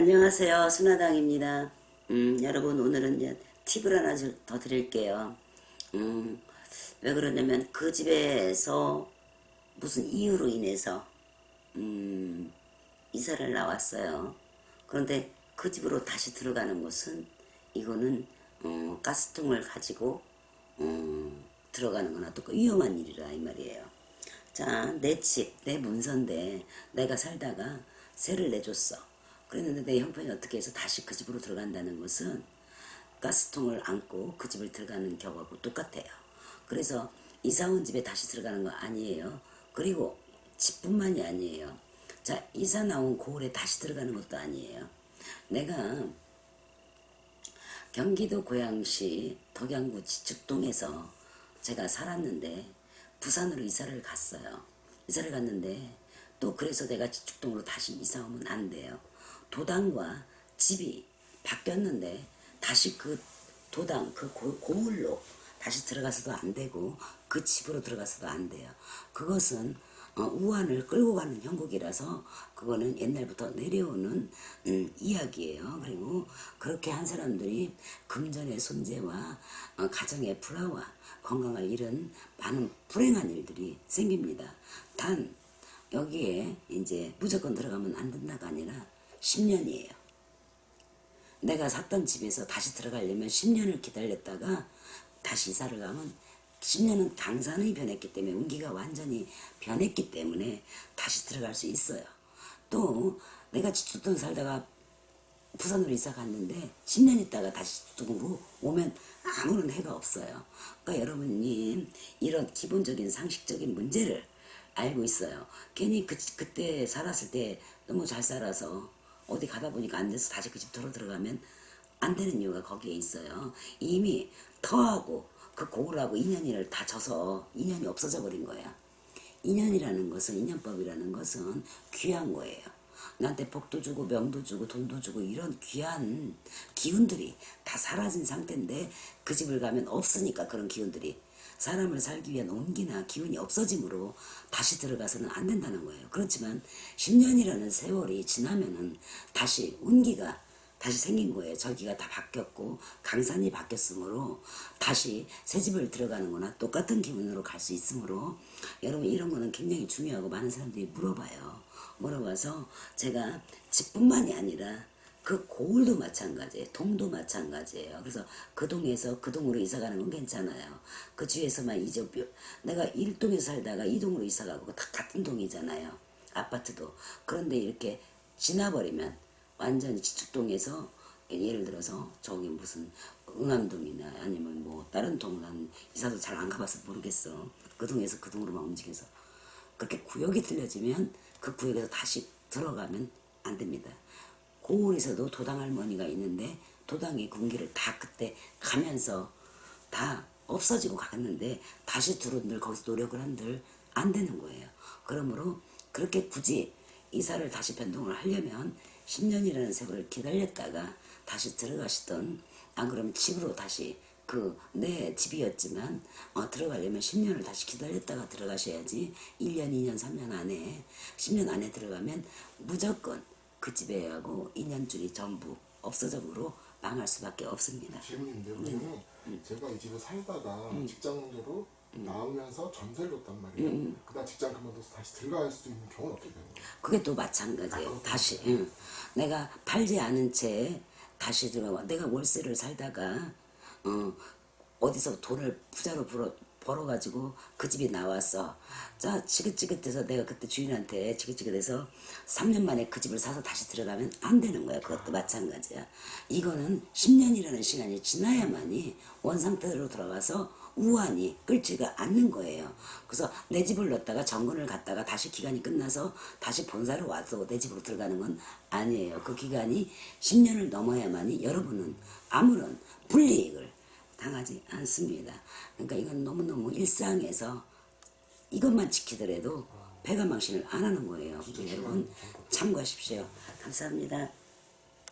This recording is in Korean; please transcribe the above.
안녕하세요. 순화당입니다. 음, 여러분, 오늘은 팁을 하나 줄- 더 드릴게요. 음, 왜 그러냐면 그 집에서 무슨 이유로 인해서, 음, 이사를 나왔어요. 그런데 그 집으로 다시 들어가는 것은 이거는, 어, 가스통을 가지고, 음, 들어가는 거나 또 위험한 일이라 이 말이에요. 자, 내 집, 내 문서인데 내가 살다가 세를 내줬어. 그랬는데 내 형편이 어떻게 해서 다시 그 집으로 들어간다는 것은 가스통을 안고 그 집을 들어가는 경우하고 똑같아요. 그래서 이사 온 집에 다시 들어가는 거 아니에요. 그리고 집뿐만이 아니에요. 자, 이사 나온 고을에 다시 들어가는 것도 아니에요. 내가 경기도 고양시 덕양구 지축동에서 제가 살았는데 부산으로 이사를 갔어요. 이사를 갔는데 또 그래서 내가 지축동으로 다시 이사 오면 안 돼요. 도당과 집이 바뀌었는데 다시 그 도당 그 고, 고을로 다시 들어가서도 안 되고 그 집으로 들어가서도 안 돼요. 그것은 어, 우환을 끌고 가는 형국이라서 그거는 옛날부터 내려오는 음, 이야기예요. 그리고 그렇게 한 사람들이 금전의 손재와 어, 가정의 불화와 건강을 잃은 많은 불행한 일들이 생깁니다. 단 여기에 이제 무조건 들어가면 안 된다가 아니라 10년이에요. 내가 샀던 집에서 다시 들어가려면 10년을 기다렸다가 다시 이사를 가면 10년은 강산이 변했기 때문에 운기가 완전히 변했기 때문에 다시 들어갈 수 있어요. 또 내가 지주동 살다가 부산으로 이사 갔는데 10년 있다가 다시 지주동으로 오면 아무런 해가 없어요. 그러니까 여러분이 이런 기본적인 상식적인 문제를 알고 있어요. 괜히 그, 그때 살았을 때 너무 잘 살아서 어디 가다 보니까 안 돼서 다시 그 집 들어 들어가면 안 되는 이유가 거기에 있어요. 이미 터하고 그 고을하고 인연을 다 져서 인연이 없어져 버린 거야. 인연이라는 것은 인연법이라는 것은 귀한 거예요. 나한테 복도 주고 명도 주고 돈도 주고 이런 귀한 기운들이 다 사라진 상태인데 그 집을 가면 없으니까 그런 기운들이 사람을 살기 위한 온기나 기운이 없어짐으로 다시 들어가서는 안 된다는 거예요. 그렇지만 10년이라는 세월이 지나면은 다시 온기가 다시 생긴 거예요. 절기가 다 바뀌었고 강산이 바뀌었으므로 다시 새 집을 들어가는 거나 똑같은 기분으로 갈 수 있으므로 여러분 이런 거는 굉장히 중요하고 많은 사람들이 물어봐요. 물어봐서 제가 집뿐만이 아니라 그 고을도 마찬가지예요. 동도 마찬가지예요. 그래서 그 동에서 그 동으로 이사 가는 건 괜찮아요. 그 주위에서만 이제 뼈- 내가 1동에 살다가 2동으로 이사 가고 다 같은 동이잖아요. 아파트도. 그런데 이렇게 지나버리면 완전히 지축동에서 예를 들어서 저기 무슨 응암동이나 아니면 뭐 다른 동은 이사도 잘 안 가봐서 모르겠어. 그 동에서 그 동으로만 움직여서 그렇게 구역이 틀려지면 그 구역에서 다시 들어가면 안 됩니다. 고을에서도 도당 할머니가 있는데 도당의 군기를 다 그때 가면서 다 없어지고 갔는데 다시 들어온들 거기서 노력을 한들 안 되는 거예요. 그러므로 그렇게 굳이 이사를 다시 변동을 하려면 10년이라는 세월을 기다렸다가 다시 들어가시던 안 그러면 집으로 다시 그내 집이었지만 어, 들어가려면 10년을 다시 기다렸다가 들어가셔야지 1년, 2년, 3년 안에 10년 안에 들어가면 무조건 그 집에 하고 인연줄이 전부 없어져으로 망할 수밖에 없습니다. 질문인데 그러면 제가 이 집에 살다가 직장 문제로 나오면서 전세를 줬단 말이에요. 그다음 직장 그만둬서 다시 들어갈 수 있는 경우는 어떻게 되는 거예요? 그게 또 마찬가지예요. 다시 응. 내가 팔지 않은 채 다시 들어와. 내가 월세를 살다가 어, 어디서 돈을 부자로 벌어 벌어가지고 그 집이 나왔어. 자 지긋지긋해서 내가 그때 주인한테 지긋지긋해서 3년 만에 그 집을 사서 다시 들어가면 안 되는 거야. 그것도 마찬가지야. 이거는 10년이라는 시간이 지나야만이 원상태로 들어가서 우환이 끓지가 않는 거예요. 그래서 내 집을 넣었다가 정근을 갔다가 다시 기간이 끝나서 다시 본사로 와서 내 집으로 들어가는 건 아니에요. 그 기간이 10년을 넘어야만이 여러분은 아무런 불이익을 당하지 않습니다. 그러니까 이건 너무너무 일상에서 이것만 지키더라도 배가 망신을 안 하는 거예요. 여러분 참고하십시오. 감사합니다.